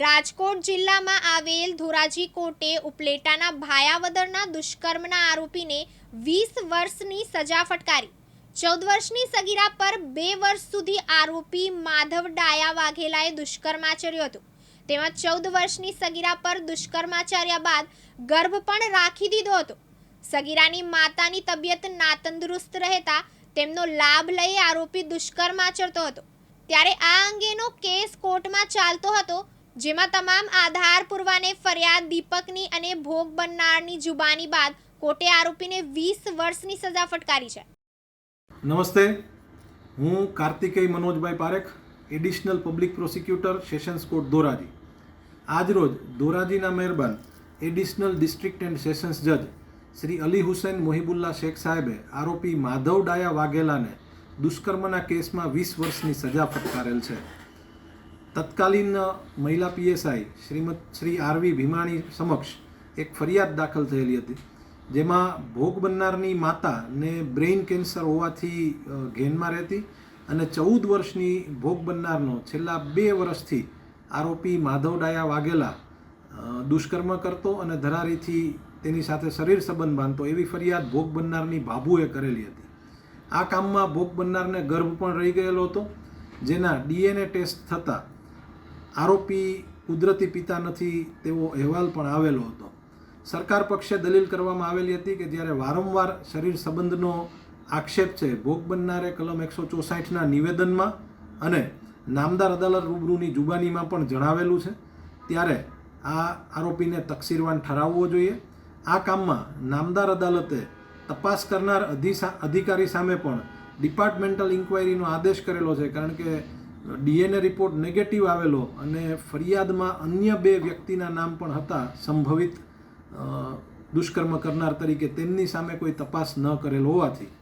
રાજકોટ જિલ્લામાં આવેલ ધોરાજી કોર્ટે ઉપલેટાના ભાયાવદરના દુષ્કર્મના આરોપીને વીસ વર્ષની સજા ફટકારી. ચૌદ વર્ષની સગીરા પર બે વર્ષ સુધી આરોપી માધવ ડાયા વાઘેલાએ દુષ્કર્મ આચર્યું હતું. તેમાં ચૌદ વર્ષની સગીરા પર દુષ્કર્માચાર્યા બાદ ગર્ભ પણ રાખી દીધો હતો. સગીરાની માતાની તબિયત નાતંદુરસ્ત રહેતા તેમનો લાભ લઈ આરોપી દુષ્કર્મ આચરતો હતો. ત્યારે આ અંગેનો કેસ કોર્ટમાં ચાલતો હતો જેમાં તમામ આધાર પુરવાને ફરિયાદ દીપકની અને ભોગ બનનારની જુબાની બાદ કોર્ટે આરોપીને વીસ વર્ષની સજા ફટકારી છે. નમસ્તે. હું Kartikeya Manojbhai Parekh, additional public prosecutor, sessions court Dhoraji. આજરોજ ધોરાજીના મહેરબાન એડિશનલ ડિસ્ટ્રિક્ટ એન્ડ સેશન્સ જજ શ્રી અલી હુસૈન મોહિબુલ્લા શેખ સાહેબે આરોપી માધવ ડાયા વાઘેલાને દુષ્કર્મના કેસમાં વીસ વર્ષની સજા ફટકારેલ છે. તત્કાલીન મહિલા પીએસઆઈ શ્રીમદ શ્રી આરવી ભીમાણી સમક્ષ એક ફરિયાદ દાખલ થયેલી હતી, જેમાં ભોગ બનનારની માતાને બ્રેઇન કેન્સર હોવાથી ઘેનમાં રહેતી અને ચૌદ વર્ષની ભોગ બનનારનો છેલ્લા બે વર્ષથી આરોપી માધવ ડાયા વાઘેલા દુષ્કર્મ કરતો અને ધરારીથી તેની સાથે શરીર સંબંધ બાંધતો એવી ફરિયાદ ભોગ બનનારની ભાભુએ કરેલી હતી. આ કામમાં ભોગ બનનારને ગર્ભ પણ રહી ગયેલો હતો, જેના ડીએનએ ટેસ્ટ થતાં આરોપી કુદરતી પિતા નથી, તેવો અહેવાલ પણ આવેલો હતો. સરકાર પક્ષે દલીલ કરવામાં આવેલી હતી કે જ્યારે વારંવાર શરીર સંબંધનો આક્ષેપ છે, ભોગ બનનારે કલમ એકસો ચોસાઠના નિવેદનમાં અને નામદાર અદાલત રૂબરૂની જુબાનીમાં પણ જણાવેલું છે, ત્યારે આ આરોપીને તકસીરવાન ઠરાવવો જોઈએ. આ કામમાં નામદાર અદાલતે તપાસ કરનાર અધિકારી સામે પણ ડિપાર્ટમેન્ટલ ઇન્ક્વાયરીનો આદેશ કરેલો છે, કારણ કે ડીએનએ રિપોર્ટ નેગેટિવ આવેલો અને ફરિયાદમાં અન્ય બે વ્યક્તિના નામ પણ હતા, સંભવિત દુષ્કર્મ કરનાર તરીકે તેમની સામે કોઈ તપાસ ન કરેલ હોવાથી.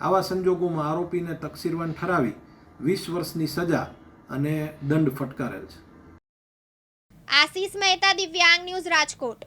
આવા સંજોગોમાં આરોપીને તકસીરવાન ઠરાવી વીસ વર્ષની સજા અને દંડ ફટકારેલ છે. આશીષ મહેતા, દિવ્યાંગ ન્યૂઝ રાજકોટ.